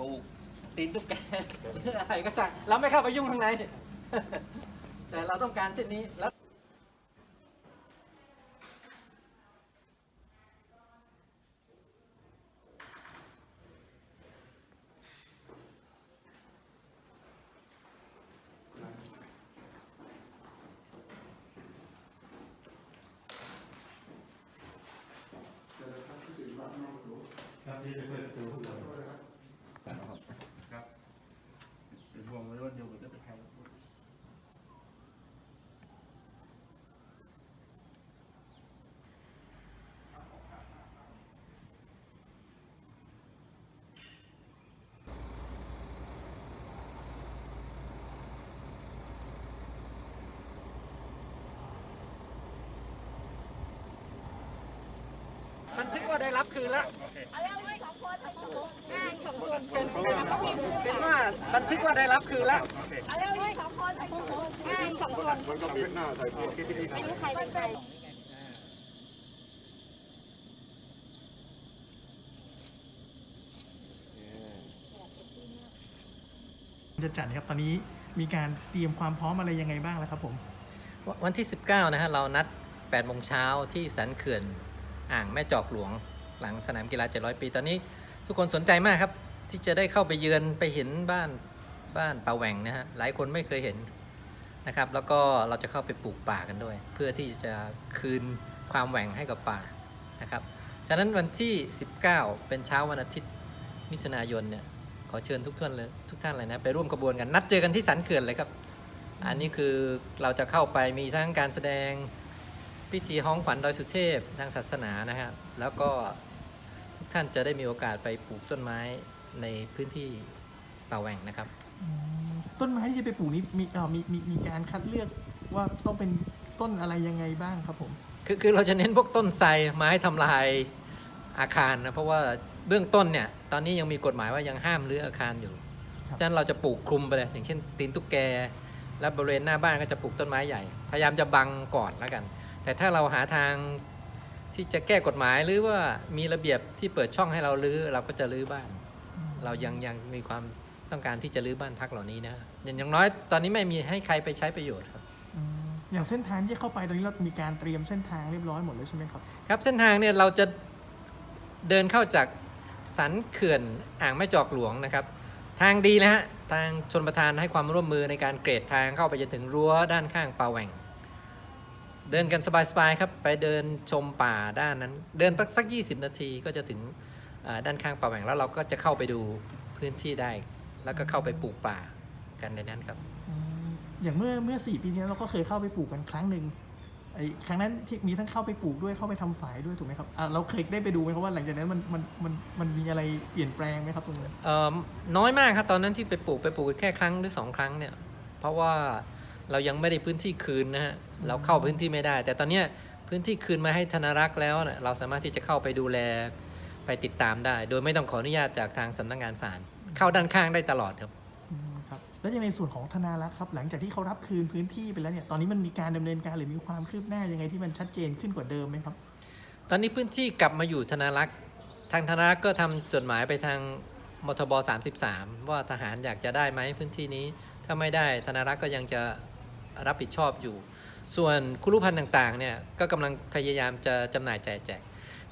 ปูตีนตุ๊กแกอะไรก็ช่งเราไม่เข้าไปยุ่งข้างใน แต่เราต้องการเช่นนี้แล้วครับที่จะเปิดประตูข้างบน ครับเป็นห่วงเลยว่าเดี๋ยวมันจะไปแทง บันทึกว่าได้รับคืนแล้วเป็นเป็นว่าบันทึกว่าได้รับคืนแล้วจะจัดนะครับตอนนี้มีการเตรียมความพร้อมอะไรยังไงบ้างแล้วครับผม วันที่ 19 นะฮะเรานัด8โมงเช้าที่สันเขื่อน อ่างแม่จอกหลวง หลังสนามกีฬา 700 ปี ตอนนี้ทุกคนสนใจมากครับ ที่จะได้เข้าไปเยือนไปเห็นบ้านบ้านป่าแหว่งนะฮะหลายคนไม่เคยเห็นนะครับ แล้วก็เราจะเข้าไปปลูกป่ากันด้วย เพื่อที่จะคืนความแหว่งให้กับป่านะครับฉะนั้นวันที่ 19 เป็นเช้าวันอาทิตย์ มิถุนายนเนี่ยขอเชิญทุกท่านเลยทุกท่านเลยนะไปร่วมขบวนกันนัดเจอกันที่สันเขื่อนเลยครับ อันนี้คือเราจะเข้าไปมีทั้งการแสดง พิธีฮ้องขวัญดอยสุเทพทางศาสนานะครับ แล้วก็ทุกท่านจะได้มีโอกาสไปปลูกต้นไม้ในพื้นที่ป่าแหว่งนะครับ ต้นไม้ที่จะไปปลูกนี้มีเอ่อมีมีมีการคัดเลือกว่าต้องเป็นต้นอะไรยังไงบ้างครับผม คือคือเราจะเน้นพวกต้นไทรไม้ทำลายอาคารนะเพราะว่าเบื้องต้นเนี่ยตอนนี้ยังมีกฎหมายว่ายังห้ามรื้ออาคารอยู่ครับ ฉะนั้นเราจะปลูกคลุมไปเลยอย่างเช่นตีนตุ๊กแก และบริเวณหน้าบ้านก็จะปลูกต้นไม้ใหญ่ พยายามจะบังก่อนแล้วกัน แต่ถ้าเราหาทางที่จะแก้กฎหมายหรือว่ามีระเบียบที่เปิดช่องให้เรารื้อเราก็จะรื้อบ้าน เรายังยังมีความต้องการที่จะรื้อบ้านพักเหล่านี้นะอย่างอย่างน้อยตอนนี้ไม่มีให้ใครไปใช้ประโยชน์ครับอืมอย่างเส้นทางที่เข้าไปตอนนี้เรามีการเตรียมเส้นทางเรียบร้อยหมดแล้วใช่ไหมครับครับเส้นทางเนี่ยเราจะเดินเข้าจากสันเขื่อนอ่างแม่จอกหลวงนะครับ ทางดีนะฮะทางชนประทานให้ความร่วมมือในการเกรดทางเข้าไปจนถึงรั้วด้านข้างป่าแหว่ง เดินกันสบายๆครับ ไปเดินชมป่าด้านนั้น เดินสัก 20 นาทีก็จะถึงอ่าด้านข้างป่าแหว่งแล้วเราก็จะเข้าไปดูพื้นที่ได้ แล้วก็เข้าไปปลูกป่ากันในนั้นครับอืมอย่างเมื่อเมื่อสี่ปีที่แล้วเราก็เคยเข้าไปปลูกกันครั้งหนึ่งไอ้ครั้งนั้นที่มีทั้งเข้าไปปลูกด้วยเข้าไปทำฝายด้วยถูกไหมครับอะเราเคยได้ไปดูไหมครับว่าหลังจากนั้นมันมันมันมันมีอะไรเปลี่ยนแปลงไหมครับตรงนั้นเอ่อน้อยมากครับตอนนั้นที่ไปปลูกไปปลูกแค่ครั้งหรือสองครั้งเนี่ย เพราะว่า เรายังไม่ได้พื้นที่คืนนะฮะเราเข้าพื้นที่ไม่ได้ แต่ตอนเนี้ยพื้นที่คืนมาให้ธนรักษ์แล้วเนะเราสามารถที่จะเข้าไปดูแลไปติดตามได้ โดยไม่ต้องขออนุญาตจากทางสำนักงานศาลเข้าด้านข้างได้ตลอดครับอืมครับแล้วยังในส่วนของธนารักษ์ครับ หลังจากที่เขารับคืนพื้นที่ไปแล้วเนี่ยตอนนี้มันมีการดำเนินการหรือมีความคืบหน้ายังไงที่มันชัดเจนขึ้นกว่าเดิมไหมครับ ตอนนี้พื้นที่กลับมาอยู่ธนารักษ์ทางธนารักษ์ก็ทำจดหมายไปทางมทบ33 ว่าทหารอยากจะได้ไหมพื้นที่นี้ ถ้าไม่ได้ธนารักษ์ก็ยังจะ รับผิดชอบอยู่ ส่วนคุรุพันธ์ต่างๆเนี่ยก็กำลังพยายามจะจำหน่ายแจกแจก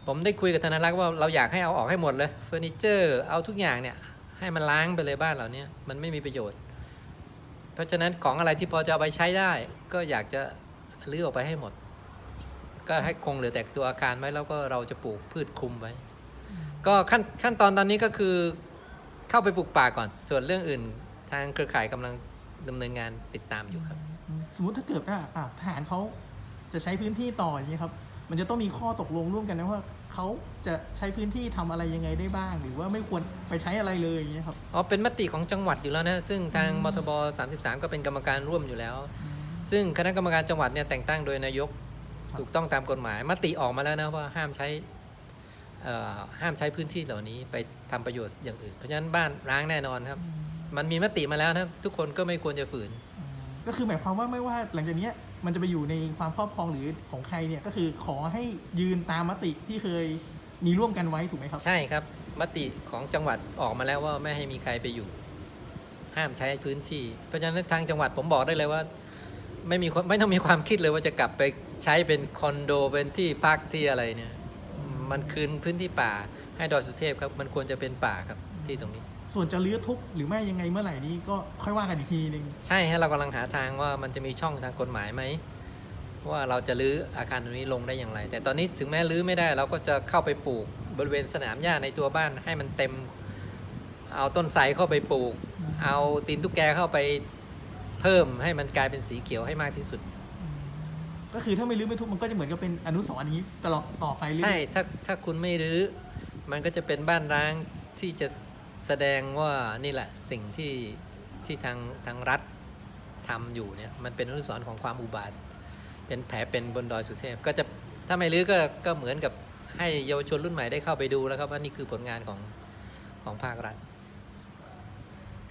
ผมได้คุยกับธนารักษ์ว่าเราอยากให้เอาออกให้หมดเลยเฟอร์นิเจอร์เอาทุกอย่างเนี่ยให้มันล้างไปเลยบ้านเราเนี่ยมันไม่มีประโยชน์ เพราะฉะนั้นของอะไรที่พอจะเอาไปใช้ได้ ก็อยากจะรื้อออกไปให้หมด ก็ให้คงเหลือแต่ตัวอาคารไว้แล้วก็เราจะปลูกพืชคุมไว้ ก็ขั้นขั้นตอนตอนนี้ก็คือเข้าไปปลูกป่าก่อน ส่วนเรื่องอื่นทางเครือข่ายกำลังดำเนินงานติดตามอยู่ครับ สมมติถ้าเกิดว่าอะทหารเขาจะใช้พื้นที่ต่ออย่างนี้ยครับ มันจะต้องมีข้อตกลงร่วมกันนะว่าเขาจะใช้พื้นที่ทำอะไรยังไงได้บ้าง หรือว่าไม่ควรไปใช้อะไรเลยอย่างนี้ยครับอ๋อเป็นมติของจังหวัดอยู่แล้วนะ ซึ่งทางมทบ33 ก็เป็นกรรมการร่วมอยู่แล้ว ซึ่งคณะกรรมการจังหวัดเนี่ยแต่งตั้งโดยนายกครับถูกต้องตามกฎหมายมติออกมาแล้วนะว่าห้ามใช้เอ่อห้ามใช้พื้นที่เหล่านี้ไปทำประโยชน์อย่างอื่น เพราะฉะนั้นบ้านร้างแน่นอนครับ มันมีมติมาแล้วนะทุกคนก็ไม่ควรจะฝืนอืม ก็คือหมายความว่าไม่ว่าหลังจากเนี้ยมันจะไปอยู่ในความครอบครองหรือของใครเนี่ยก็คือขอให้ยืนตามมติที่เคยมีร่วมกันไว้ถูกไหมครับ ใช่ครับ มติของจังหวัดออกมาแล้วว่าไม่ให้มีใครไปอยู่ ห้ามใช้พื้นที่ เพราะฉะนั้นทางจังหวัดผมบอกได้เลยว่า ไม่มีไม่ต้องมีความคิดเลยว่าจะกลับไปใช้เป็นคอนโดเป็นที่พักที่อะไรเนี่ย มันคืนพื้นที่ป่าให้ดอยสุเทพครับ มันควรจะเป็นป่าครับที่ตรงนี้ ส่วนจะรื้อทุบหรือไม่ยังไงเมื่อไหร่นี้ก็ค่อยว่ากันอีกทีหนึ่งใช่ฮะเรากำลังหาทางว่ามันจะมีช่องทางกฎหมายไหมว่าเราจะรื้ออาคารตรงนี้ลงได้อย่างไร แต่ตอนนี้ถึงแม้รื้อไม่ได้เราก็จะเข้าไปปลูกบริเวณสนามหญ้าในตัวบ้านให้มันเต็ม เอาต้นไทรเข้าไปปลูก เอาตีนตุ๊กแกเข้าไปเพิ่มให้มันกลายเป็นสีเขียวให้มากที่สุด ก็คือถ้าไม่รื้อไม่ทุบมันก็จะเหมือนกับเป็นอนุสรณ์อย่างนี้ตลอดต่อไปเรื่อยๆใช่ถ้าถ้าคุณไม่รื้อ มันก็จะเป็นบ้านร้างที่จะ แสดงว่านี่แหละสิ่งที่ที่ทางทางรัฐทำอยู่เนี่ยมันเป็นอนุสรณ์ของความอุบาท เป็นแผลเป็นบนดอยสุเทพก็จะถ้าไม่รื้อก็ก็เหมือนกับให้เยาวชนรุ่นใหม่ได้เข้าไปดูแล้วครับว่านี่คือผลงานของของภาครัฐ